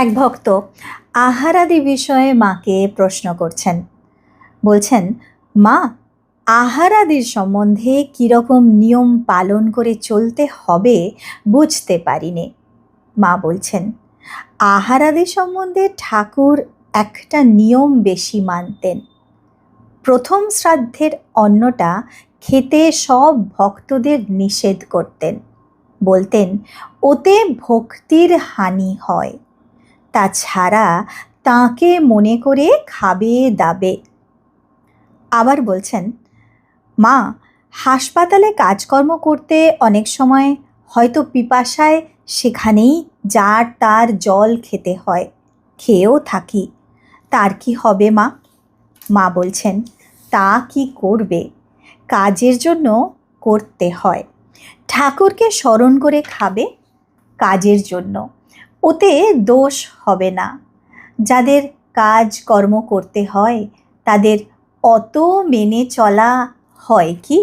এক ভক্ত আহারাদি বিষয়ে মাকে প্রশ্ন করছেন। বলছেন, মা, আহারাদির সম্বন্ধে কীরকম নিয়ম পালন করে চলতে হবে বুঝতে পারিনি। মা বলছেন, আহারাদি সম্বন্ধে ঠাকুর একটা নিয়ম বেশি মানতেন। প্রথম শ্রাদ্ধের অন্নটা খেতে সব ভক্তদের নিষেধ করতেন। বলতেন, ওতে ভক্তির হানি হয়। তাছাড়া তাকে মনে করে খাবে দাবে। আবার বলছেন, মা, হাসপাতালে কাজকর্ম করতে অনেক সময় হয়তো পিপাসায় সেখানেই যার তার জল খেতে হয়, খেয়েও থাকি। তার কি হবে মা? মা বলছেন, তা কি করবে? কাজের জন্য করতে হয়। ঠাকুরকে স্মরণ করে খাবে কাজের জন্য। ওতে দোষ হবে না। যাদের কাজ কর্ম করতে হয়, তাদের অত মেনে চলা হয় কি?